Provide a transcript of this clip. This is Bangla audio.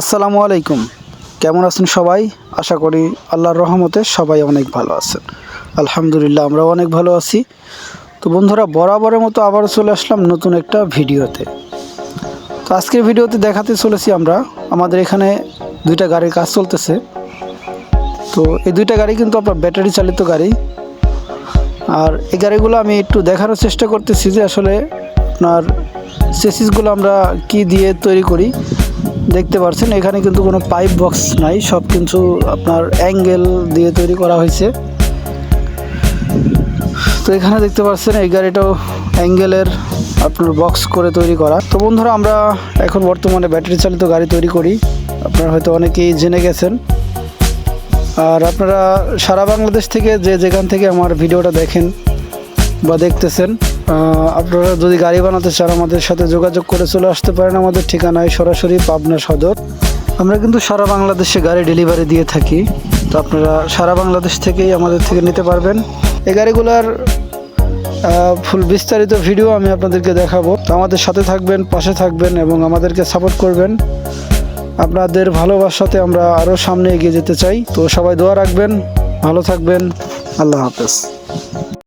আসসালামু আলাইকুম। কেমন আছেন সবাই? আশা করি আল্লাহর রহমতে সবাই অনেক ভালো আছেন। আলহামদুলিল্লাহ আমরা অনেক ভালো আছি। তো বন্ধুরা, বরাবরের মতো আবারও চলে আসলাম নতুন একটা ভিডিওতে। তো আজকের ভিডিওতে দেখাতে চলেছি আমরা, আমাদের এখানে দুইটা গাড়ির কাজ চলতেছে। তো এই দুইটা গাড়ি কিন্তু আপনার ব্যাটারি চালিত গাড়ি। আর এই গাড়িগুলো আমি একটু দেখানোর চেষ্টা করতেছি যে আসলে আপনার চেসিসগুলো আমরা কি দিয়ে তৈরি করি। দেখতে পাচ্ছেন এখানে কিন্তু কোনো পাইপ বক্স নাই, সব কিছু আপনার অ্যাঙ্গেল দিয়ে তৈরি করা হয়েছে। তো এখানে দেখতে পাচ্ছেন এই গাড়িটাও অ্যাঙ্গেলের আপনার বক্স করে তৈরি করা। তো বন্ধুরা, আমরা এখন বর্তমানে ব্যাটারি চালিত গাড়ি তৈরি করি। আপনারা হয়তো অনেকেই জেনে গেছেন। আর আপনারা সারা বাংলাদেশ থেকে যে যেখান থেকে আমার ভিডিওটা দেখেন বা দেখতেছেন আপনারা যদি গাড়ি বানাতে চান, আমাদের সাথে যোগাযোগ করে চলে আসতে পারেন। আমাদের ঠিকানায় সরাসরি পাবনা সদর। আমরা কিন্তু সারা বাংলাদেশে গাড়ি ডেলিভারি দিয়ে থাকি। তো আপনারা সারা বাংলাদেশ থেকেই আমাদের থেকে নিতে পারবেন। এই গাড়িগুলোর ফুল বিস্তারিত ভিডিও আমি আপনাদেরকে দেখাবো। তো আমাদের সাথে থাকবেন, পাশে থাকবেন এবং আমাদেরকে সাপোর্ট করবেন। আপনাদের ভালোবাসাতে আমরা আরও সামনে এগিয়ে যেতে চাই। তো সবাই দোয়া রাখবেন, ভালো থাকবেন। আল্লাহ হাফেজ।